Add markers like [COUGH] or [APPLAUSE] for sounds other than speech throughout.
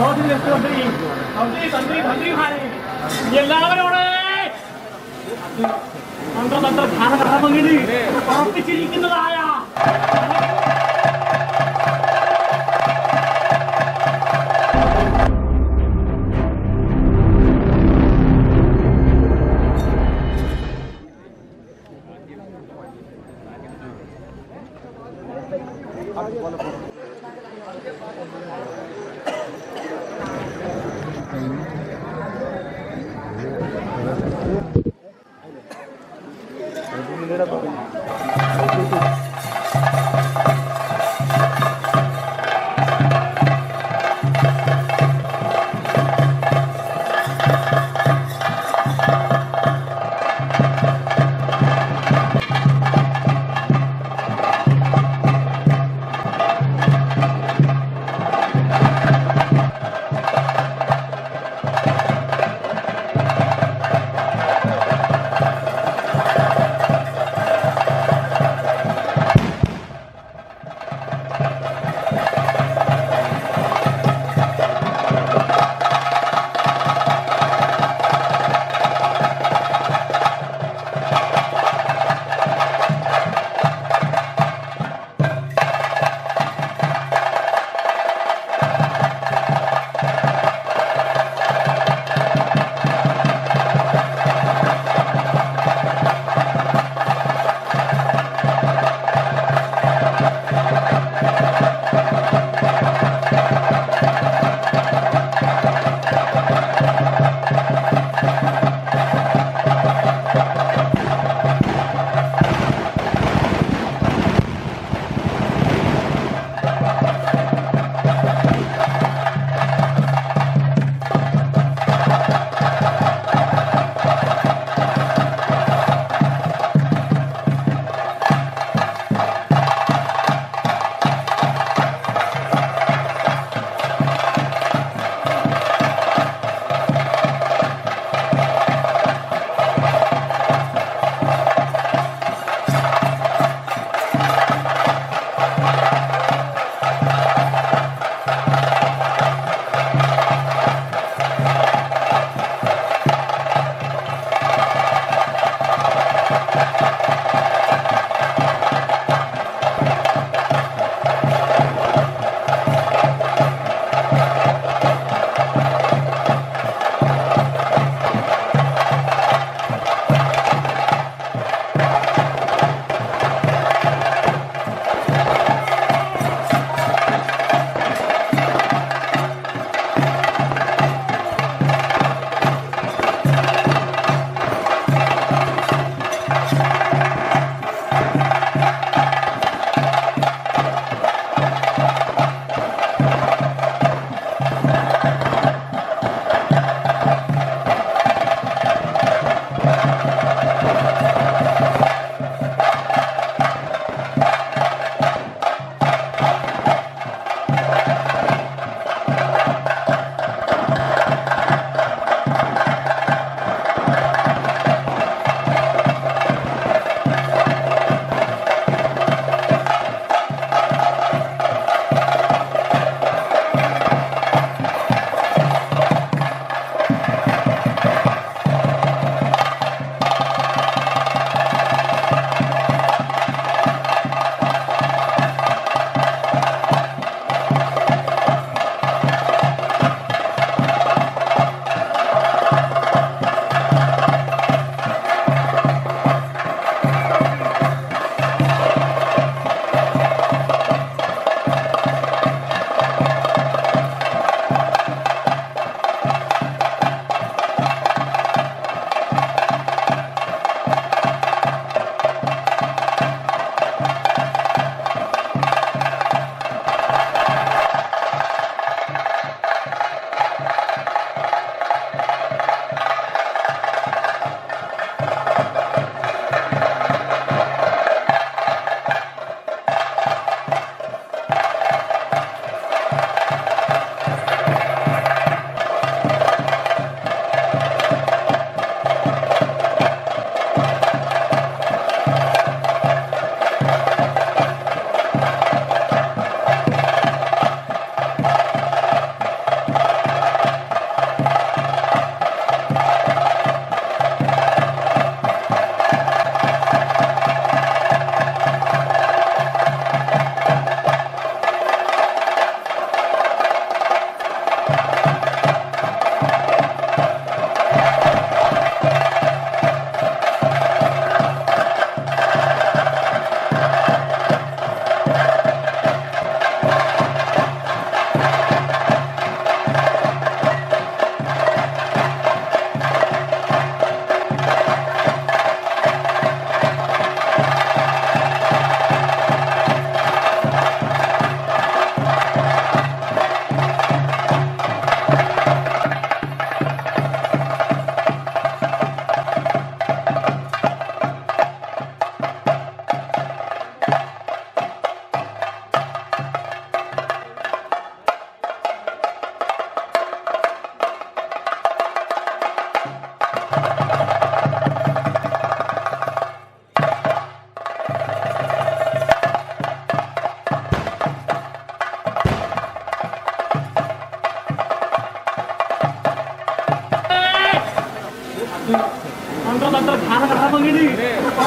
സഹോദരി മന്ത്രി മന്ത്രി തന്ത്രി മന്ത്രിമാരെ എല്ലാവരോടെ തന്ത്രതന്ത്ര ധാരണകർമ്മങ്ങളിൽ ഉറപ്പിച്ചിരിക്കുന്നതായ ും സ്ഥലത്ത്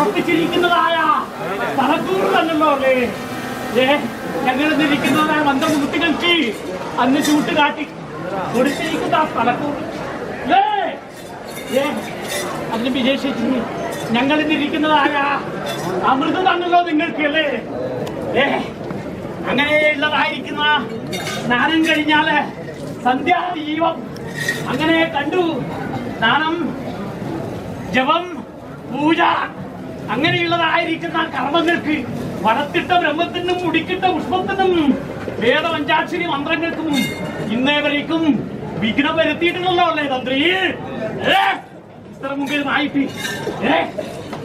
ഉറപ്പിച്ചിരിക്കുന്നതായ സ്ഥലത്തൂർ തന്നല്ലോ അല്ലേ ഏ ഞങ്ങൾ ഇരിക്കുന്നതായ മന്ത്രമുത്തികൾക്ക് അന്ന് ചൂട്ട് കാട്ടി കൊടുത്തിരിക്കുന്ന ആ ഏ അതിന് വിശേഷിച്ച്. ഞങ്ങൾ ഇന്നിരിക്കുന്നതായ അമൃത് തന്നല്ലോ നിങ്ങൾക്ക് അല്ലേ? ഏ അങ്ങനെയുള്ളതായിരിക്കുന്ന സ്നാനം കഴിഞ്ഞാൽ സന്ധ്യാദീപം അങ്ങനെ കണ്ടു. സ്നാനം ജപം പൂജ അങ്ങനെയുള്ളതായിരിക്കുന്ന കർമ്മങ്ങൾക്ക് വടത്തിട്ട ബ്രഹ്മത്തിനും മുടിക്കിട്ട പുഷ്പത്തിനും വേദപഞ്ചാക്ഷരി മന്ത്രങ്ങൾക്കും ഇന്നേ വരേക്കും വിഘ്നം വരുത്തിയിട്ടുണ്ടല്ലോ അല്ലേ തന്ത്രി? ഏ? ഇത്ര മുമ്പിൽ നായിട്ട് ഏ?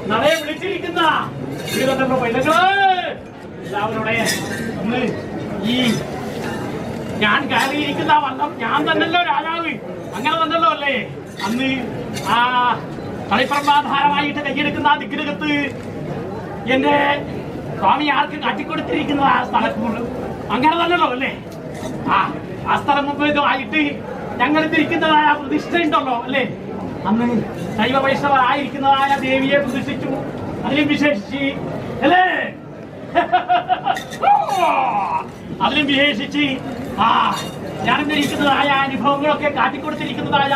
നളെ വിളിച്ചിരിക്കുന്ന ഈ ഞാൻ കയറിയിരിക്കുന്ന വണ്ണം ഞാൻ തന്നല്ലോ രാജാവ്. അങ്ങനെ തന്നല്ലോ അല്ലേ? അന്ന് ആ കളിപ്രമാധാരമായിട്ട് കൈയെടുക്കുന്ന ആ വിഗ്രഹത്ത് എന്റെ സ്വാമി ആർക്ക് കാട്ടിക്കൊടുത്തിരിക്കുന്ന ആ സ്ഥലത്തുള്ളു അങ്ങനെ തന്നെയല്ലോ അല്ലേ? ആ ആ സ്ഥലം മുമ്പ് ഇതുമായിട്ട് ഞങ്ങൾ തിരിക്കുന്നതായ പ്രതിഷ്ഠ ഉണ്ടല്ലോ അല്ലേ? അന്ന് ശൈവ വൈഷ്ണവരായിരിക്കുന്നതായ ദേവിയെ പ്രതിഷ്ഠിച്ചു അതിലും വിശേഷിച്ച് അല്ലേ? [LAUGHS] അതിലും വിശേഷിച്ച് ആ ഞാൻ ധരിക്കുന്നതായ അനുഭവങ്ങളൊക്കെ കാട്ടിക്കൊടുത്തിരിക്കുന്നതായ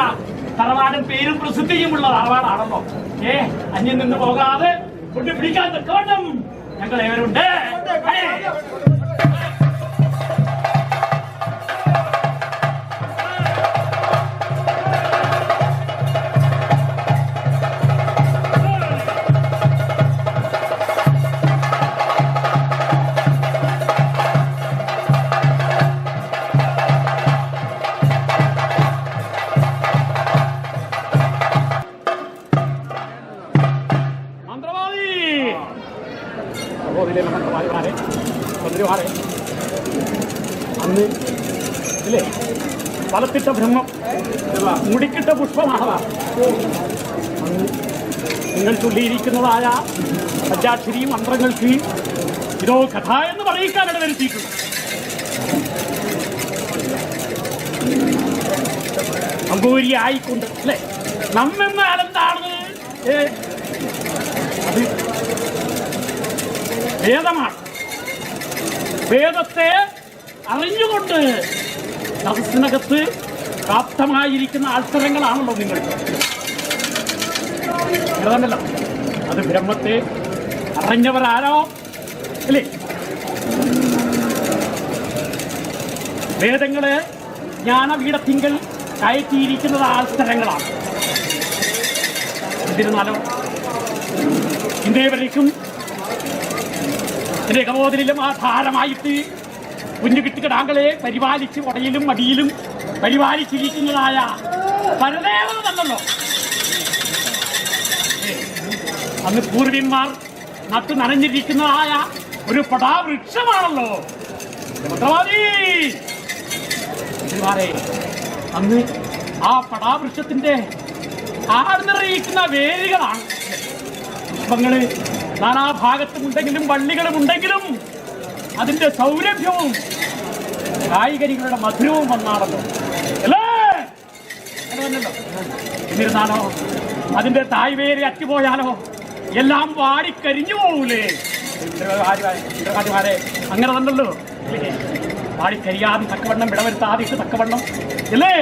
തറവാടും പേരും പ്രസിദ്ധിയുമുള്ള തറവാടാണല്ലോ. ഏ അന്യം നിന്ന് പോകാതെ കൊണ്ട് പിടിക്കാൻ തക്കവണ്ണം ഞങ്ങൾ ഏവരുണ്ട് വലത്തിട്ട ബ്രഹ്മം. മുടിക്കിട്ട പുഷ്പമാണ് അന്ന് നിങ്ങൾ ചൊല്ലിയിരിക്കുന്നതായ പഞ്ചാക്ഷരി മന്ത്രങ്ങൾക്ക് ഇതോ കഥ എന്ന് പറയിക്കാനാണ് വരുത്തിയിട്ടുണ്ട് അമ്പൂരി ആയിക്കൊണ്ട് അല്ലേ നമ്മെന്നാൽ എന്താണ് വേദമാണ്. വേദത്തെ അറിഞ്ഞുകൊണ്ട് സദസ്സിനകത്ത് പ്രാപ്തമായിരിക്കുന്ന ആത്സരങ്ങളാണല്ലോ നിങ്ങൾ. വേദമല്ലോ അത് ബ്രഹ്മത്തെ അറിഞ്ഞവരാരോ? അല്ലേ വേദങ്ങൾ ജ്ഞാനപീഠത്തിങ്കൽ കയറ്റിയിരിക്കുന്നത് ആത്സരങ്ങളാണ് എന്നിരുന്നാലോ ഇന്ത്യയെ വരേക്കും എന്റെ കബോധനിലും ആധാരമായിട്ട് കുഞ്ഞു കിട്ടുകിടാങ്കളെ പരിപാലിച്ച് ഉടയിലും മടിയിലും പരിപാലിച്ചിരിക്കുന്നതായ പരദേവത തന്നല്ലോ അന്ന് പൂർവിന്മാർ നട്ടു നനഞ്ഞിരിക്കുന്നതായ ഒരു പടാവൃക്ഷമാണല്ലോ. അന്ന് ആ പടാവൃക്ഷത്തിന്റെ ആർന്നിറിയിക്കുന്ന വേരുകളാണ്. പുഷ്പങ്ങൾ നാനാഭാഗത്തുമുണ്ടെങ്കിലും ഉണ്ടെങ്കിലും വള്ളികളും ഉണ്ടെങ്കിലും അതിന്റെ സൗരഭ്യവും കായികരികളുടെ മധുരവും വന്നാണല്ലോ. അല്ലേ. എന്നിരുന്നാലോ അതിന്റെ തായ്വേര് അറ്റുപോയാലോ എല്ലാം വാടിക്കരിഞ്ഞു പോകൂലേ ഇന്ദ്രകാരിമാരെ അങ്ങനെ തന്നല്ലോ ഇല്ലേ? വാടിക്കരിയാതെ തക്കവണ്ണം വിടവരുത്താതെ തക്കവണ്ണം അല്ലേ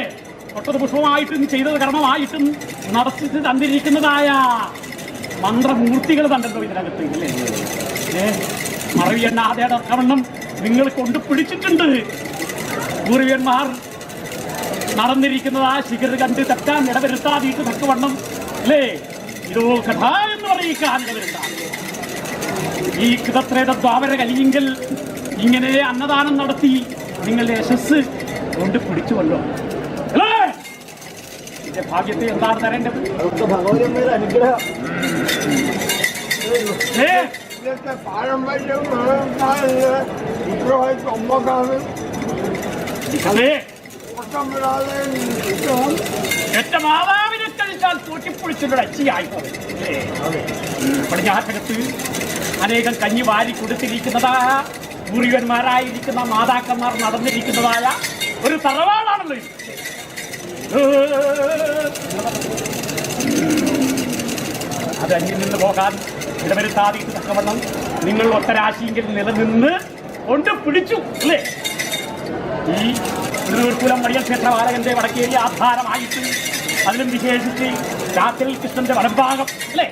തൊട്ടത് പുഷ്പമായിട്ടും ചെയ്തത് കർമ്മമായിട്ടും നടത്തി തന്നിരിക്കുന്നതായ മന്ത്രമൂർത്തികൾ തന്നല്ലോ ഇതിനകത്ത് ഇല്ലേ? മറവിയെണ്ണാതെ തക്കവണ്ണം നിങ്ങൾ കൊണ്ട് പിടിച്ചിട്ടുണ്ട്. പൂർവികന്മാർ നടന്നിരിക്കുന്നത് ആ ശിഖർ കണ്ട് തെറ്റാൻ ഇടവരുത്താതീട്ട് തക്കവണ്ണം അല്ലേ? ഇതോ കഥ എന്ന് പറയിക്കാൻ ഇടവരുത്താം. ഈ കൃതത്രേത ദ്വാപര കലിയെങ്കിൽ ഇങ്ങനെ അന്നദാനം നടത്തി നിങ്ങളുടെ യശസ് കൊണ്ട് പിടിച്ചുവല്ലോ ഇതിന്റെ ഭാഗ്യത്തെ എന്താണ് തരേണ്ടത്? അനുഗ്രഹം. ഏ ഇതൊക്കെ പാരമ്പര്യം നിലനിർത്താനുള്ള വിഗ്രഹമായി കൊമ്പക്കാണ് അതെ. പട്ടം വിടാതെ എറ്റ മാതാവിനെ കഴിച്ചാൽ തൂക്കിപ്പൊളിച്ചുള്ള അച്ചിയായി പടിഞ്ഞാറ്റകത്ത് അനേകം കഞ്ഞി വാരി കൊടുത്തിരിക്കുന്നതായ മുറിവന്മാരായിരിക്കുന്ന മാതാക്കന്മാർ നടന്നിരിക്കുന്നതായ ഒരു തറവാടാണല്ലോ ഇത്. ഏ, അത് അന്യം നിന്ന് പോകാൻ ഇടവരുത്താതിയിട്ട് തക്കവണ്ണം നിങ്ങൾ ഒറ്റരാശിയെങ്കിൽ നിലനിന്ന് കൊണ്ട് പിടിച്ചു അല്ലേ? ഈ തിരുവൂർക്കുലം വടിയൽ ക്ഷേത്ര ബാലകന്റെ വടക്കേരി ആധാരമായിട്ട് അതിലും വിശേഷിച്ച് രാത്രി കൃഷ്ണന്റെ വടംഭാഗം അല്ലേ?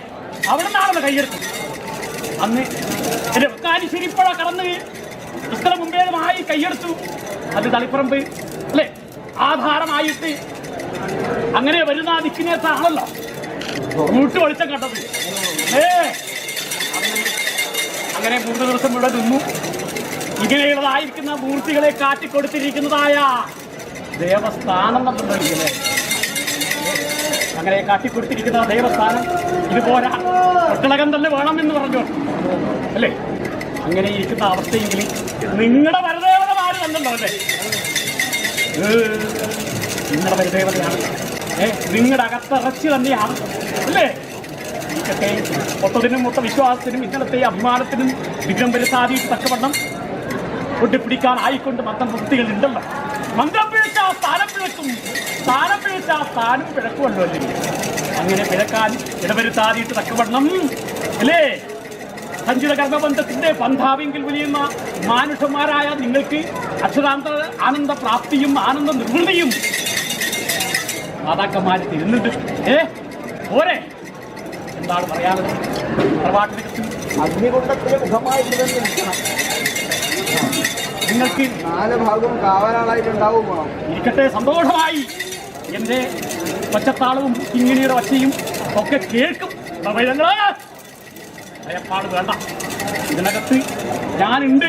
അവിടെ നിന്നാണ് കൈയെടുത്തത്. അന്ന് രവക്കാനിശ്ശേരിപ്പുഴ കടന്ന് ഇത്ര മുമ്പേതുമായി കൈയെടുത്തു. അത് തളിപ്പറമ്പ് അല്ലേ? ആധാരമായിട്ട് അങ്ങനെ വരുന്ന ദിക്കിനേത്താണല്ലോ കൂട്ടു വെളിച്ചം കണ്ടത്. ഏ അങ്ങനെ മൂന്ന് ദിവസം ഇവിടെ നിന്നു. ഇങ്ങനെയുള്ളതായിരിക്കുന്ന മൂർത്തികളെ കാട്ടിക്കൊടുത്തിരിക്കുന്നതായ ദേവസ്ഥാനം എന്നുണ്ടെങ്കിലേ അങ്ങനെ കാട്ടിക്കൊടുത്തിരിക്കുന്ന ദേവസ്ഥാനം ഇതുപോരാ ഒട്ടളകം തന്നെ വേണം എന്ന് പറഞ്ഞു. അല്ലേ? അങ്ങനെ ഇരിക്കുന്ന അവസ്ഥയെങ്കിൽ നിങ്ങളുടെ അല്ലേ? ഏ, നിങ്ങളുടെ വരദേവതയാണ്. ഏ നിങ്ങളുടെ അകത്തിറച്ചി തന്നെയാണ്. അല്ലേ? ഇതൊക്കെ മൊത്തത്തിനും മൊത്ത വിശ്വാസത്തിനും ഇന്നലത്തെ അഭിമാനത്തിനും വിഘ്നം വരുത്താതി തക്കവണ്ണം ഒട്ടിപ്പിടിക്കാൻ ആയിക്കൊണ്ട് മന്ത്രം വൃത്തികൾ ഉണ്ടല്ലോ. മന്ത്രം പിഴച്ച സ്ഥാനം പിഴക്കും. സ്ഥാനം പിഴച്ച സ്ഥാനം പിഴക്കുമല്ലോ അല്ലെങ്കിൽ അങ്ങനെ പിഴക്കാൻ ഇടവരുത്താതിയിട്ട് തക്കവണ്ണം അല്ലേ? സഞ്ചിത കർമ്മബന്ധത്തിന്റെ ബന്ധാവെങ്കിൽ വലിയുന്ന മാനുഷന്മാരായ നിങ്ങൾക്ക് അക്ഷരാന്ത ആനന്ദ പ്രാപ്തിയും ആനന്ദ നിർവൃതിയും മാതാക്കന്മാര് തിരുന്നുണ്ട്. ഏ? പോരെ? എന്താണ് പറയാനുള്ളത്? തറവാട്ടിനകത്ത് അഗ്നികുണ്ടത്തിലെ മുഖമായി നിൽക്കണം നിങ്ങൾക്ക് നാല് ഭാഗവും കാവലാളായിട്ടുണ്ടാവും ഇരിക്കട്ടെ സന്തോഷമായി. എന്റെ ഒച്ചത്താളവും കിങ്ങിണിയുടെ ഒച്ചയും ഒക്കെ കേൾക്കും. ഭയപ്പാട് വേണ്ട. ഇതിനകത്ത് ഞാനുണ്ട്.